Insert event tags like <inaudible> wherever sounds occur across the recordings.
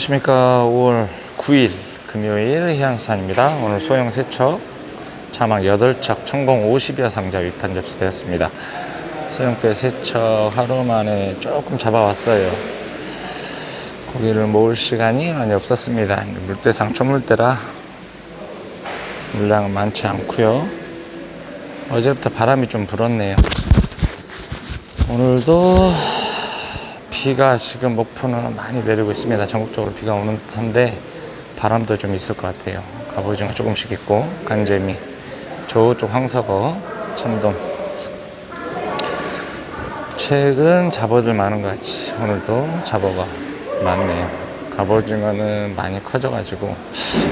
안녕하십니까. 5월 9일 금요일 해양수산입니다. 오늘 소형 세척 자막 8척 천공 50여 상자 위판 접수되었습니다. 소형배 세척 하루 만에 조금 잡아왔어요. 고기를 모을 시간이 많이 없었습니다. 물대상 초물대라 물량은 많지 않고요. 어제부터 바람이 좀 불었네요. 오늘도 비가 지금 목포는 많이 내리고 있습니다. 전국적으로 비가 오는 듯한데 바람도 좀 있을 것 같아요. 갑오징어 조금씩 있고 간재미, 저쪽 황석어, 참돔. 최근 잡어들 많은 것 같이 오늘도 잡어가 많네요. 갑오징어는 많이 커져가지고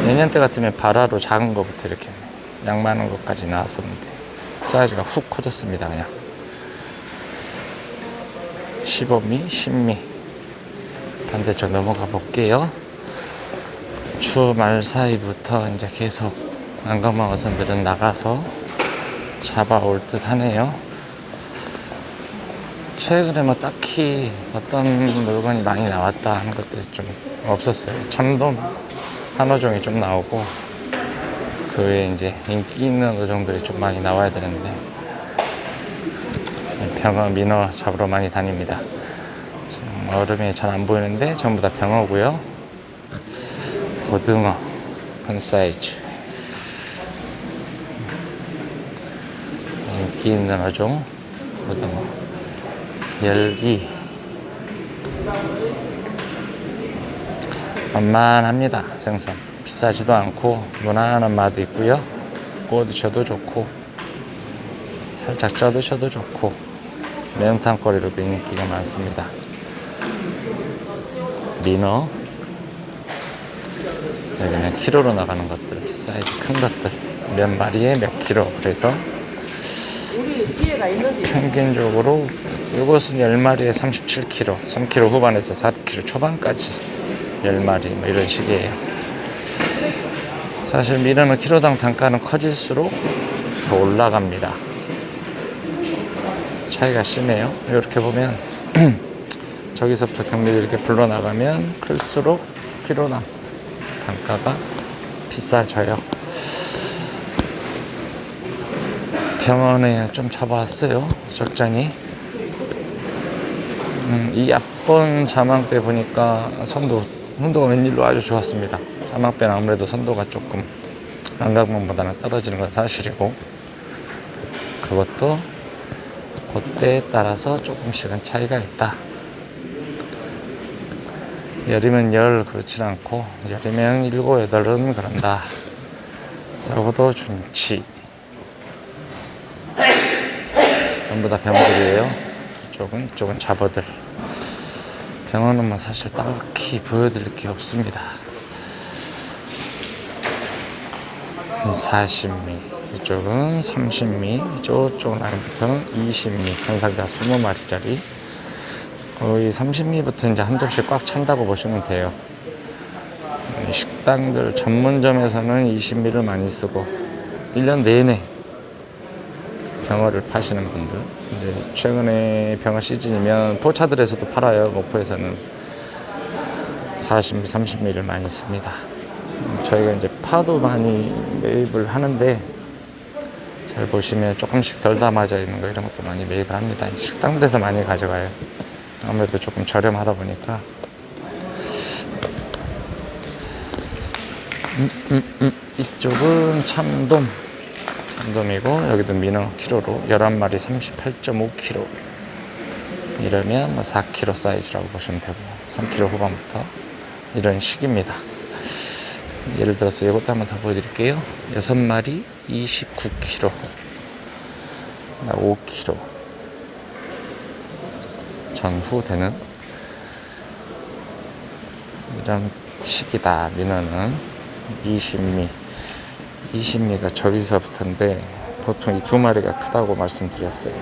내년 때 같으면 발화로 작은 것부터 이렇게 양 많은 것까지 나왔었는데 사이즈가 훅 커졌습니다. 그냥. 15미, 10미. 반대쪽 넘어가 볼게요. 주말 사이부터 이제 계속 안감마 어선들은 나가서 잡아올 듯 하네요. 최근에 뭐 딱히 어떤 물건이 많이 나왔다 하는 것들이 좀 없었어요. 참돔 한어종이 좀 나오고 그 외에 이제 인기 있는 어종들이 좀 많이 나와야 되는데 병어, 민어 잡으러 많이 다닙니다. 얼음이 잘 안 보이는데 전부 다 병어고요. 고등어, 큰 사이즈. 인기 있는 어종, 고등어. 열기. 만만합니다, 생선. 비싸지도 않고, 무난한 맛도 있고요. 구워 드셔도 좋고, 살짝 쪄 드셔도 좋고, 매운탕 거리로도 인기가 많습니다. 민어? 여기는 키로로 나가는 것들 사이즈 큰 것들. 몇 마리에 몇 킬로. 그래서 평균적으로 이것은 10마리에 37kg 3kg 후반에서 4kg 초반까지 10마리 뭐 이런 식이에요. 사실 민어는 키로당 단가는 커질수록 더 올라갑니다 차이가 심해요. 이렇게 보면 <clears throat> 저기서부터 경매를 이렇게 불러나가면 클수록 키로당 단가가 비싸져요. 병원에 좀 잡아왔어요. 적잖이. 음, 이 앞번 자망배 보니까 선도, 선도가 웬일로 아주 좋았습니다. 자망배는 아무래도 선도가 조금 안각망보다는 떨어지는 건 사실이고 그것도 그때에 따라서 조금씩은 차이가 있다. 열이면 열 그렇진 않고 열이면 일곱 여덟은 그런다. 적어도 중치. 전부 다 병들이에요. 이쪽은 이쪽은 잡어들. 병원은 뭐 사실 딱히 보여드릴 게 없습니다. 40미. 이쪽은 30미, 저쪽 라인부터는 20미, 한 상자 20마리짜리. 거의 30미부터 이제 한 접시 꽉 찬다고 보시면 돼요. 이 식당들 전문점에서는 20미를 많이 쓰고, 1년 내내 병어를 파시는 분들. 이제 최근에 병어 시즌이면 포차들에서도 팔아요, 목포에서는. 40미, 30미를 많이 씁니다. 음, 저희가 이제 파도 많이 매입을 하는데, 잘 보시면 조금씩 덜 담아져 있는 거 이런 것도 많이 매입을 합니다. 식당들에서 많이 가져가요. 아무래도 조금 저렴하다 보니까. 음, 음, 음. 이쪽은 참돔. 참돔이고, 여기도 민어 키로로 11마리 38.5kg. 이러면 뭐 4kg 사이즈라고 보시면 되고, 3kg 후반부터 이런 식입니다. 예를 들어서 이것도 한번 더 보여드릴게요. 6마리 29kg. 5kg. 전후 되는 이런 식이다. 민어는 20미. 20미가 저기서부터인데 보통 이 두 마리가 크다고 말씀드렸어요.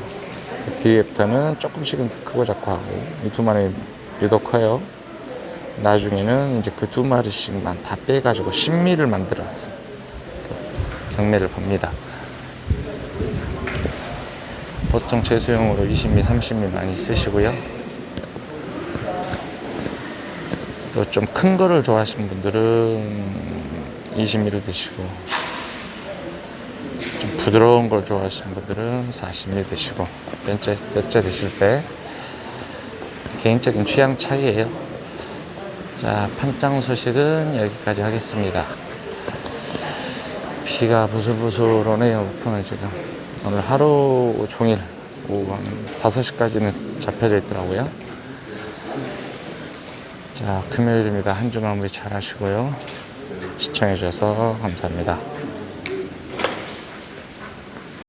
그 뒤에부터는 조금씩은 크고 작고 하고 이 두 마리 유독 커요. 나중에는 이제 그 두 마리씩만 다 빼가지고 신미를 만들어서 경매를 봅니다. 보통 제수용으로 20미, 30미 많이 쓰시고요. 또 좀 큰 거를 좋아하시는 분들은 20mm 드시고 좀 부드러운 걸 좋아하시는 분들은 40mm 드시고 몇째, 몇째 드실 때 개인적인 취향 차이예요. 자, 판짱 소식은 여기까지 하겠습니다. 비가 부슬부슬 오네요, 우편은 지금. 오늘 하루 종일 오후 한 5시까지는 잡혀져 있더라고요. 자, 금요일입니다. 한 주 마무리 잘 하시고요. 시청해주셔서 감사합니다.